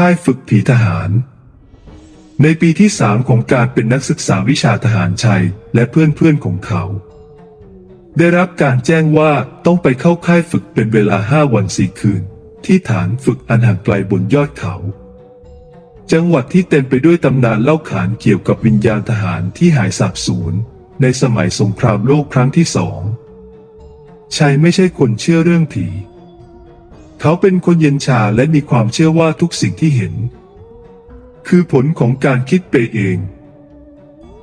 ค่ายฝึกผีทหาร ในปีที่สามของการเป็นนักศึกษาวิชาทหารชัยและเพื่อนๆของเขา ได้รับการแจ้งว่าต้องไปเข้าค่ายฝึกเป็นเวลาห้าวันสี่คืน ที่ฐานฝึกอันห่างไกลบนยอดเขา จังหวัดที่เต็มไปด้วยตำนานเล่าขานเกี่ยวกับวิญญาณทหารที่หายสาบสูญในสมัยสงครามโลกครั้งที่สองชัยไม่ใช่คนเชื่อเรื่องผี เขาเป็นคนเย็นชาและมีความเชื่อว่าทุกสิ่งที่เห็น คือผลของการคิดไปเอง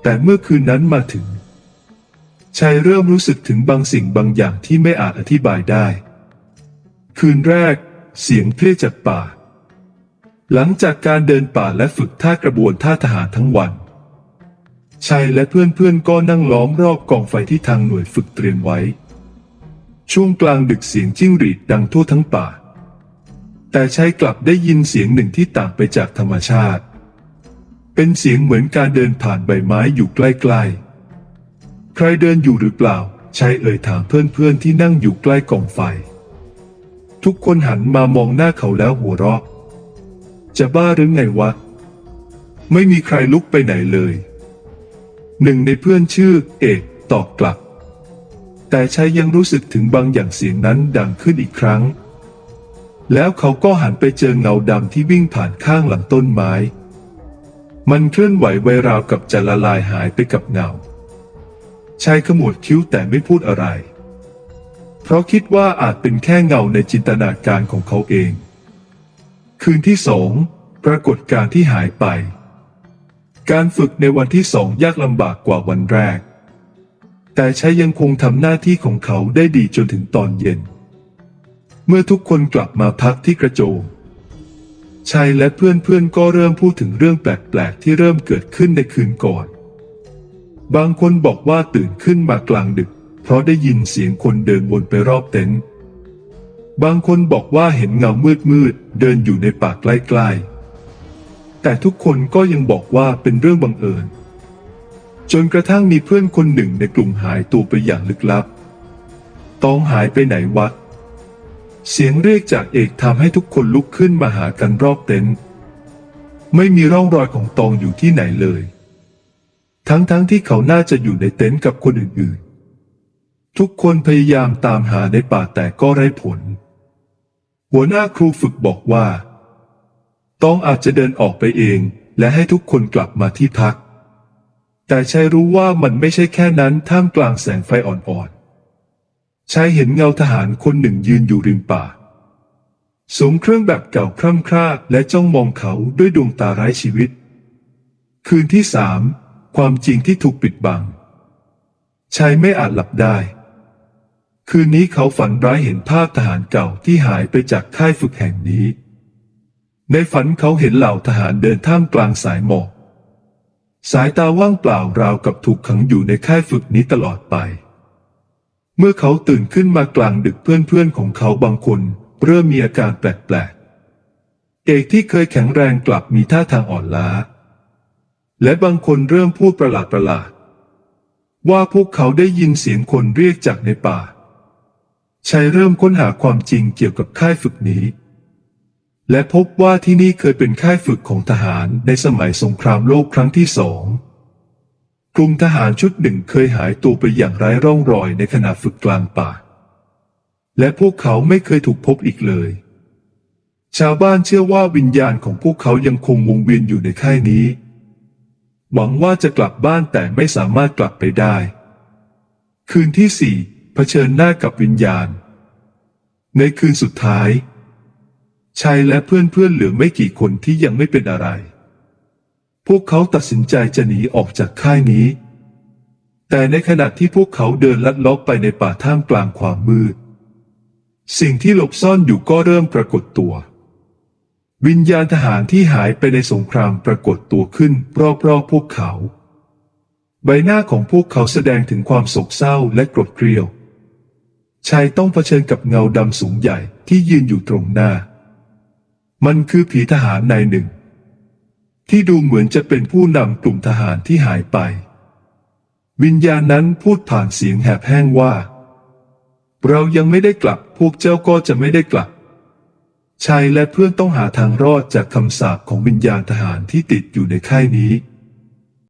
แต่เมื่อคืนนั้นมาถึงชัยเริ่มรู้สึกถึงบางสิ่งบางอย่างที่ไม่อาจอธิบายได้ คืนแรก เสียงเพลียจากป่า หลังจากการเดินป่าและฝึกท่ากระบวนท่าทหารทั้งวันชัยและเพื่อนๆก็นั่งล้อมรอบกองไฟที่ทางหน่วยฝึกเตรียมไว้ ช่วงกลางดึกเสียงจิ้งหรีดดังทั่วทั้งป่า แต่ชัยกลับได้ยินเสียงหนึ่งที่ต่างไปจากธรรมชาติ เป็นเสียงเหมือนการเดินผ่านใบไม้อยู่ใกล้ๆ ใครเดินอยู่หรือเปล่าชัยเอ่ยถามเพื่อนๆที่นั่งอยู่ใกล้กองไฟ ทุกคนหันมามองหน้าเขาแล้วหัวเราะ จะบ้าหรือไงวะ ไม่มีใครลุกไปไหนเลย หนึ่งในเพื่อนชื่อ เอกตอบกลับ แต่ชัยยังรู้สึกถึงบางอย่างเสียงนั้นดังขึ้นอีกครั้ง แล้วเขาก็หันไปเจอเงาดำที่วิ่งผ่านข้างหลังต้นไม้ มันเคลื่อนไหวไวราวกับจะละลายหายไปกับเงา ชายขมวดคิ้วแต่ไม่พูดอะไร เพราะคิดว่าอาจเป็นแค่เงาในจินตนาการของเขาเอง คืนที่สองปรากฏการที่หายไป การฝึกในวันที่สองยากลำบากกว่าวันแรก แต่ชายยังคงทำหน้าที่ของเขาได้ดีจนถึงตอนเย็น เมื่อทุกคนกลับมาพักที่กระโจมชัยและเพื่อนๆก็เริ่มพูดถึงเรื่องแปลกๆที่เริ่มเกิดขึ้นในคืนก่อน บางคนบอกว่าตื่นขึ้นมากลางดึก เพราะได้ยินเสียงคนเดินวนไปรอบเต็นท์บางคนบอกว่าเห็นเงามืดๆเดินอยู่ในป่าใกล้ๆ แต่ทุกคนก็ยังบอกว่าเป็นเรื่องบังเอิญ จนกระทั่งมีเพื่อนคนหนึ่งในกลุ่มหายตัวไปอย่างลึกลับ ต้องหายไปไหนวะ เสียงเรียกจากเอกทำให้ทุกคนลุกขึ้นมาหากันรอบเต็นท์ไม่มีร่องรอยของตองอยู่ที่ไหนเลย ทั้งๆทที่เขาน่าจะอยู่ในเต็นท์กับคนอื่นๆ ทุกคนพยายามตามหาในป่าแต่ก็ไร้ผล หัวหน้าครูฝึกบอกว่าต้องอาจจะเดินออกไปเองและให้ทุกคนกลับมาที่พัก แต่ชายรู้ว่ามันไม่ใช่แค่นั้นท่ามกลางแสงไฟอ่อนๆ ชายเห็นเงาทหารคนหนึ่งยืนอยู่ริมป่า สวมเครื่องแบบเก่าคร่ำคร่าและจ้องมองเขาด้วยดวงตาไร้ชีวิต คืนที่สามความจริงที่ถูกปิดบัง ชายไม่อาจหลับได้ คืนนี้เขาฝันร้ายเห็นภาพทหารเก่าที่หายไปจากค่ายฝึกแห่งนี้ ในฝันเขาเห็นเหล่าทหารเดินท่ามกลางสายหมอก สายตาว่างเปล่าราวกับถูกขังอยู่ในค่ายฝึกนี้ตลอดไป เมื่อเขาตื่นขึ้นมากลางดึกเพื่อนๆของเขาบางคน เริ่มมีอาการแปลกๆ เอกที่เคยแข็งแรงกลับมีท่าทางอ่อนล้า และบางคนเริ่มพูดประหลาดๆว่าพวกเขาได้ยินเสียงคนเรียกจากในป่าชัยเริ่มค้นหาความจริงเกี่ยวกับค่ายฝึกนี้ และพบว่าที่นี่เคยเป็นค่ายฝึกของทหารในสมัยสงครามโลกครั้งที่สอง กลุ่มทหารชุดหนึ่งเคยหายตัวไปอย่างไร้ร่องรอยในขณะฝึกกลางป่า และพวกเขาไม่เคยถูกพบอีกเลย ชาวบ้านเชื่อว่าวิญญาณของพวกเขายังคงวงเวียนอยู่ในค่ายนี้ หวังว่าจะกลับบ้านแต่ไม่สามารถกลับไปได้ คืนที่สี่เผชิญหน้ากับวิญญาณ ในคืนสุดท้ายชัยและเพื่อนๆเหลือไม่กี่คนที่ยังไม่เป็นอะไร พวกเขาตัดสินใจจะหนีออกจากค่ายนี้ แต่ในขณะที่พวกเขาเดินลัดเลาะไปในป่าท่ามกลางความมืด สิ่งที่หลบซ่อนอยู่ก็เริ่มปรากฏตัว วิญญาณทหารที่หายไปในสงครามปรากฏตัวขึ้นรอบๆพวกเขา ใบหน้าของพวกเขาแสดงถึงความโศกเศร้าและกรธเกรียวชายต้องเผชิญกับเงาดำสูงใหญ่ที่ยืนอยู่ตรงหน้า มันคือผีทหารนายหนึ่ง ที่ดูเหมือนจะเป็นผู้นำกลุ่มทหารที่หายไป วิญญาณนั้นพูดผ่านเสียงแหบแห้งว่า เรายังไม่ได้กลับ พวกเจ้าก็จะไม่ได้กลับชายและเพื่อนต้องหาทางรอดจากคำสาปของวิญญาณทหารที่ติดอยู่ในค่ายนี้